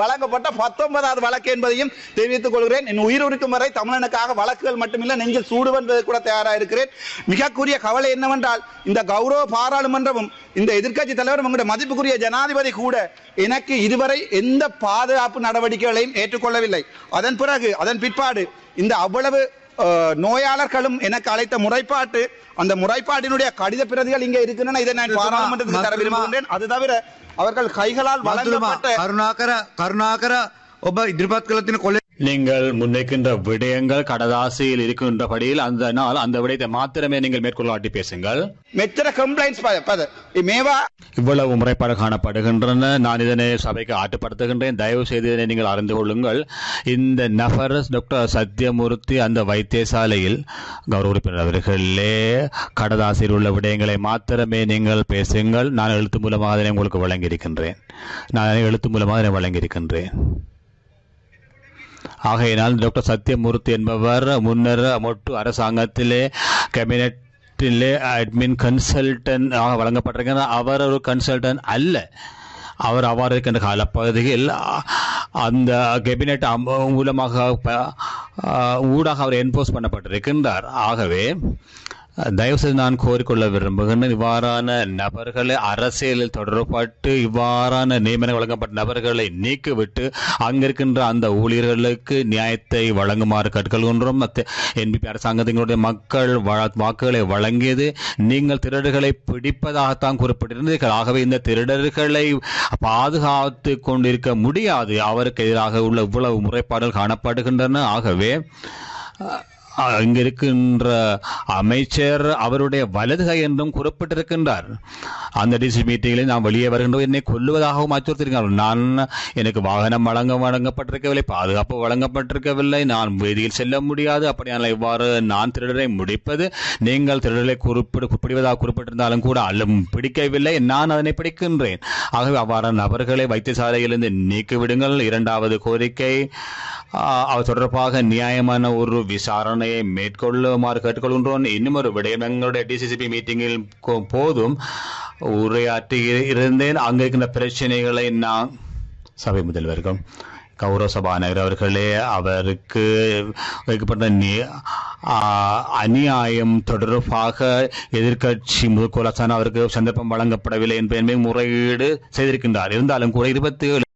வழங்கப்பட்ட பத்தொன்பதாவது வழக்கு என்பதையும் தெரிவித்துக் கொள்கிறேன். என் உயிர் இருக்கும் வரை தமிழனுக்காக வழக்குகள் மட்டுமில்லை நெஞ்சில் சூடுவென்பது கூட தயாராக இருக்கிறேன். மிகக்குரிய கவலை என்னவென்றால் இந்த கௌரவ பாராளுமன்றமும் இந்த எதிர்க்கட்சி தலைவரும் உங்களுடைய மதிப்புக்குரிய ஜனாதிபதி கூட எனக்கு இதுவரை எந்த பாதுகாப்பு நடவடிக்கைகளையும் ஏற்றுக்கொள்ளவில்லை. அதன் பிறகு அதன் பிற்பாடு இந்த அவ்வளவு நோயாளர்களும் எனக்கு அழைத்த முறைப்பாட்டு அந்த முறைப்பாட்டினுடைய கடித பிரதிகள் இங்கே இருக்கின்றன இதை நான் மருத்துவமா, பாராளுமன்றத்துக்கு தர மருத்துவமா. விரும்புகின்றேன் அது தவிர அவர்கள் கைகளால் මන්තුරුමා வழங்கப்பட்ட කරුණාකර කරුණාකර ඔබ ඉදිරිපත් කළ තියෙන කොල්ල நீங்கள் முன்னைக்கின்ற விடயங்கள் கடதாசியில் இருக்கின்றபடியில் அந்த நாள் அந்த விடயத்தை மாத்திரமே நீங்கள் மேற்கொள்ளாட்டி பேசுங்கள். இவ்வளவு முறைப்பாடு காணப்படுகின்றன. நான் இதனை சபைக்கு ஆட்டுப்படுத்துகின்றேன். தயவு செய்து இதனை நீங்கள் அறிந்து கொள்ளுங்கள். இந்த நபர் டாக்டர் சத்யமூர்த்தி அந்த வைத்தியசாலையில் கௌரவ உறுப்பினர் அவர்களே கடதாசியில் உள்ள விடயங்களை மாத்திரமே நீங்கள் பேசுங்கள். நான் எழுத்து மூலமாக அதனை உங்களுக்கு வழங்கியிருக்கின்றேன். நான் எழுத்து மூலமாக அதனை வழங்கியிருக்கின்றேன். ஆகையினால் டாக்டர் சத்யமூர்த்தி என்பவர் முன்னர் மொட்டு அரசாங்கத்திலே கேபினட்டிலே அட்மின் கன்சல்டன்ட் ஆக வழங்கப்பட்டிருக்கிறார். அவர் ஒரு கன்சல்டன்ட் அல்ல. அவர் அவ்வாறு இருக்கின்ற காலப்பகுதியில் அந்த கேபினெட் மூலமாக ஊடாக அவர் என்போஸ் பண்ணப்பட்டிருக்கின்றார். ஆகவே தயவுசெய்து நான் கோரிக்கொள்ள விரும்புகிறேன் இவ்வாறான நபர்களை அரசியலில் தொடரப்பட்டு இவ்வாறான நியமனம் வழங்கப்பட்ட நபர்களை நீக்கிவிட்டு அங்கிருக்கின்ற அந்த ஊழியர்களுக்கு நியாயத்தை வழங்குமாறு கேட்டுக்கொள்கின்றோம். என்பிபி அரசாங்கத்தினுடைய மக்கள் வ- வாக்குகளை வழங்கியது நீங்கள் திருடர்களை பிடிப்பதாகத்தான் குறிப்பிட்டிருந்தீர்கள். ஆகவே இந்த திருடர்களை பாதுகாத்து கொண்டிருக்க முடியாது. அவருக்கு எதிராக உள்ள இவ்வளவு முறைப்பாடுகள் காணப்படுகின்றன. ஆகவே அஹ், இருக்கின்ற அமைச்சர் அவருடைய வலது கை என்றும் குறிப்பிட்டிருக்கின்றார். அந்த டிசி மீட்டிங்கில் நான் வெளியே வருகின்றோம். என்னை கொல்லுவதாகவும் அச்சுறுத்திருக்கிறார் நான் எனக்கு வாகனம் வழங்க வழங்கப்பட்டிருக்கவில்லை பாதுகாப்பு வழங்கப்பட்டிருக்கவில்லை. நான் வீதியில் செல்ல முடியாது. அப்படியான இவ்வாறு நான் திருடரை முடிப்பது நீங்கள் திருடரை குறிப்பிடு குறிப்பிடுவதாக குறிப்பிட்டிருந்தாலும் கூட அல்லும் பிடிக்கவில்லை. நான் அதனை பிடிக்கின்றேன். ஆகவே அவ்வாறான நபர்களை வைத்தியசாலையிலிருந்து நீக்கிவிடுங்கள். இரண்டாவது கோரிக்கை ஆஹ், அது தொடர்பாக நியாயமான ஒரு விசாரணையை மேற்கொள்ளுமாறு கேட்டுக்கொள்கின்றோம் இன்னும் ஒரு விடயம் எங்களுடைய டிசிசிபி மீட்டிங்கில் போதும் உரையாற்றி இருந்தேன் அங்கே இருக்கின்ற பிரச்சனைகளை நான் சபை முதல்வர்கள் கௌரவ சபாநாயகர் அவர்களே அவருக்கு வைக்கப்பட்ட அநியாயம் தொடர்பாக எதிர்கட்சி முகக்கோலசான அவருக்கு சந்தர்ப்பம் வழங்கப்படவில்லை என்பதை முறையீடு செய்திருக்கின்றார் இருந்தாலும் கூட இருபத்தி ஏழு